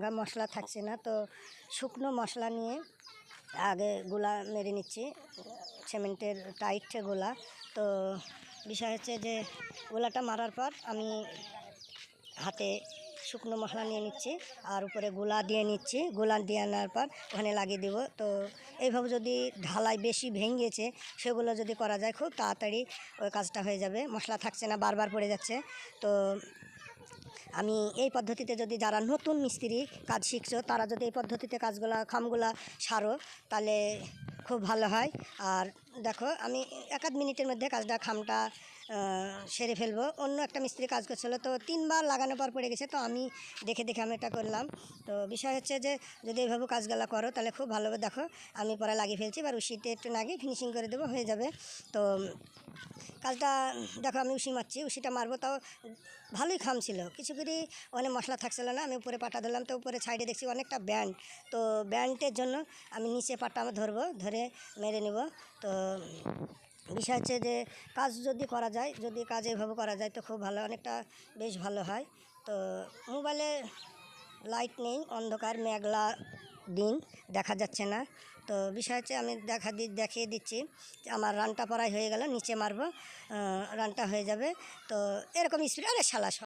ভাঙ্গা মশলা থাকছে না, তো শুকনো মশলা নিয়ে আগে গোলা মেরে নিচ্ছি, সিমেন্টের টাইট গোলা। তো বিষয় হচ্ছে যে গোলাটা মারার পর আমি হাতে শুকনো মশলা নিয়ে নিচ্ছি, আর উপরে গোলা দিয়ে নিচ্ছি। গোলা দিয়ে আনার পর ওখানে লাগিয়ে দেবো। তো এইভাবে যদি ঢালাই বেশি ভেঙেছে, সেগুলো যদি করা যায় খুব তাড়াতাড়ি ওই কাজটা হয়ে যাবে। মশলা থাকছে না, বারবার পড়ে যাচ্ছে। তো আমি এই পদ্ধতিতে যদি যারা নতুন মিস্ত্রি কাজ শিখছো, তারা যদি এই পদ্ধতিতে কাজগুলা, খামগুলা সারো, তাহলে খুব ভালো হয়। আর দেখো, আমি এক আধ মিনিটের মধ্যে কাজটা, খামটা সেরে ফেলব। অন্য একটা মিস্ত্রি কাজ করছিল, তো তিনবার লাগানোর পর পড়ে গেছে, তো আমি দেখে দেখে আমি এটা করলাম। তো বিষয় হচ্ছে যে, যদি এইভাবে কাজগুলা করো, তাহলে খুব ভালো হবে। দেখো, আমি পরে লাগিয়ে ফেলছি, এবার উশিতে একটু লাগিয়ে ফিনিশিং করে দেবো, হয়ে যাবে। তো কাজটা, দেখো, আমি উশি মারছি, উশিটা মারবো তাও ভালোই খাম ছিল। কিছু করে, অনেক মশলা থাকছিল না, আমি উপরে পাটা ধরলাম, তো উপরে সাইডে দেখছি অনেকটা ব্যান্ড। তো ব্যান্ডের জন্য আমি নিচে পাটা আমি ধরবো, ধরে মেরে নেব। তো বিষয় হচ্ছে যে কাজ যদি করা যায়, যদি কাজ এভাবে করা যায় তো খুব ভালো, অনেকটা বেশ ভালো হয়। তো মোবাইলে লাইট নেই অন্ধকার, মেঘলা দিন দেখা যাচ্ছে না। তো বিষয় হচ্ছে আমি দেখা দি, দেখিয়ে দিচ্ছি আমার রানটা পড়াই হয়ে গেল, নিচে মারবো রানটা হয়ে যাবে। তো এরকম স্পিড আরে শালা